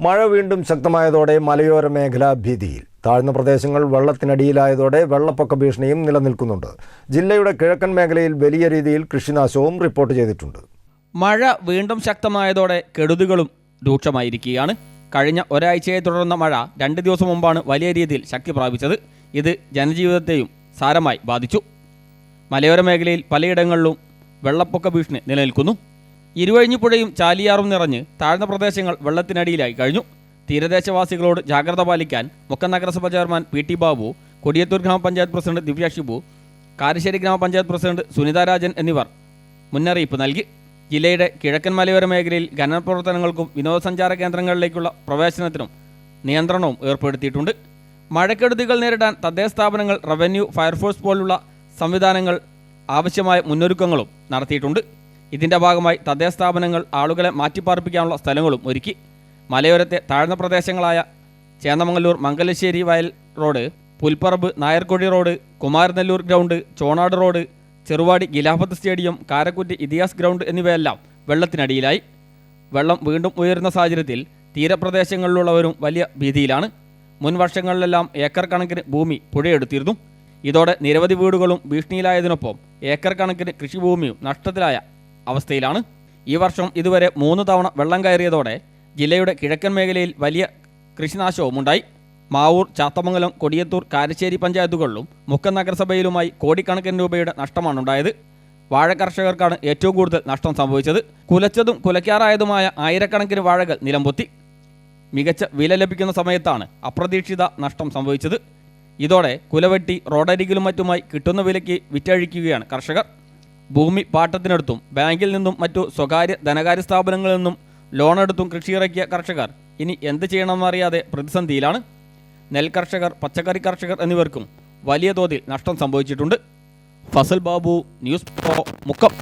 മഴ വീണ്ടും ശക്തമായതോടെ മലയോര മേഖല ഭീതിയിൽ. താഴ്ന്ന പ്രദേശങ്ങൾ വെള്ളത്തിനടിയിലായതോടെ വെള്ളപ്പൊക്ക ഭീഷണിയും നിലനിൽക്കുന്നുണ്ട്. ജില്ലയുടെ കിഴക്കൻ മേഖലയിൽ വലിയ രീതിയിൽ കൃഷിനാശവും റിപ്പോർട്ട് ചെയ്തിട്ടുണ്ട്. മഴ വീണ്ടും ശക്തമായതോടെ കെടുതികളും രൂക്ഷമായിരിക്കുകയാണ്. കഴിഞ്ഞ ഒരാഴ്ചയെ തുടർന്ന മഴ രണ്ട് ദിവസം മുമ്പാണ് വലിയ രീതിയിൽ ശക്തി പ്രാപിച്ചത്. ഇത് ജനജീവിതത്തെയും സാരമായി ബാധിച്ചു. മലയോര മേഖലയിൽ പലയിടങ്ങളിലും വെള്ളപ്പൊക്ക ഭീഷണി നിലനിൽക്കുന്നു. ഇരുവഴിഞ്ഞിപ്പുഴയും ചാലിയാറും നിറഞ്ഞ് താഴ്ന്ന പ്രദേശങ്ങൾ വെള്ളത്തിനടിയിലായി കഴിഞ്ഞു. തീരദേശവാസികളോട് ജാഗ്രത പാലിക്കാൻ മുക്കം നഗരസഭ chairman P T Babu Kodiyathur ഗ്രാമപഞ്ചായത്ത് പ്രസിഡന്റ് ദിവ്യ ഷിബു കാരശ്ശേരി ഗ്രാമപഞ്ചായത്ത് പ്രസിഡന്റ് സുനിത രാജൻ എന്നിവർ മുന്നറിയിപ്പ് നൽകി. ജില്ലയുടെ കിഴക്കൻ മലയോര മേഖലയിൽ ഖനന പ്രവർത്തനങ്ങൾക്കും വിനോദസഞ്ചാര കേന്ദ്രങ്ങളിലേക്കുള്ള പ്രവേശനത്തിനും നിയന്ത്രണവും ഏർപ്പെടുത്തിയിട്ടുണ്ട്. മഴക്കെടുതികൾ നേരിടാൻ തദ്ദേശ സ്ഥാപനങ്ങൾ റവന്യൂ ഫയർഫോഴ്സ് പോലുള്ള സംവിധാനങ്ങൾ ആവശ്യമായ മുന്നൊരുക്കങ്ങളും നടത്തിയിട്ടുണ്ട്. ഇതിന്റെ ഭാഗമായി തദ്ദേശ സ്ഥാപനങ്ങൾ ആളുകളെ മാറ്റിപ്പാർപ്പിക്കാനുള്ള സ്ഥലങ്ങളും ഒരുക്കി. മലയോരത്തെ താഴ്ന്ന പ്രദേശങ്ങളായ ചേന്നമംഗല്ലൂർ മംഗലശ്ശേരി വയൽ road Pulparamba Nayarkodi road Kumaranellur ground Chonad road Cheruvadi Khilafat stadium Karakkutty Ithihas ground എന്നിവയെല്ലാം വെള്ളത്തിനടിയിലായി. വെള്ളം വീണ്ടും ഉയരുന്ന സാഹചര്യത്തിൽ തീരപ്രദേശങ്ങളിലുള്ളവരും വലിയ ഭീതിയിലാണ്. മുൻ വർഷങ്ങളിലെല്ലാം ഏക്കർ കണക്കിന് ഭൂമി പുഴയെടുത്തിരുന്നു. ഇതോടെ നിരവധി വീടുകളും ഭീഷണിയിലായതിനൊപ്പം ഏക്കർ കണക്കിന് കൃഷിഭൂമിയും നഷ്ടത്തിലായ അവസ്ഥയിലാണ്. ഈ വർഷം ഇതുവരെ മൂന്ന് തവണ വെള്ളം കയറിയതോടെ ജില്ലയുടെ കിഴക്കൻ മേഖലയിൽ വലിയ കൃഷിനാശവും ഉണ്ടായി. മാവൂർ ചാത്തമംഗലം കൊടിയത്തൂർ കാരശ്ശേരി പഞ്ചായത്തുകളിലും മുക്കം നഗരസഭയിലുമായി കോടിക്കണക്കിന് രൂപയുടെ നഷ്ടമാണുണ്ടായത് വാഴ കർഷകർക്കാണ് ഏറ്റവും കൂടുതൽ നഷ്ടം സംഭവിച്ചത്. കുലച്ചതും കുലയ്ക്കാറായതുമായ ആയിരക്കണക്കിന് വാഴകൾ നിലംപൊത്തി. മികച്ച വില ലഭിക്കുന്ന സമയത്താണ് അപ്രതീക്ഷിത നഷ്ടം സംഭവിച്ചത്. ഇതോടെ കുലവെട്ടി റോഡരികിലും മറ്റുമായി കിട്ടുന്ന വിലയ്ക്ക് വിറ്റഴിക്കുകയാണ് കർഷകർ. ഭൂമി പാട്ടത്തിനെടുത്തും ബാങ്കിൽ നിന്നും മറ്റു സ്വകാര്യ ധനകാര്യ സ്ഥാപനങ്ങളിൽ നിന്നും ലോണെടുത്തും കൃഷിയിറക്കിയ കർഷകർ. ഇനി എന്ത് ചെയ്യണമെന്നറിയാതെ പ്രതിസന്ധിയിലാണ്. നെൽകർഷകർ പച്ചക്കറി കർഷകർ എന്നിവർക്കും വലിയ തോതിൽ നഷ്ടം സംഭവിച്ചിട്ടുണ്ട്. Fasal Babu news pro Mukkam.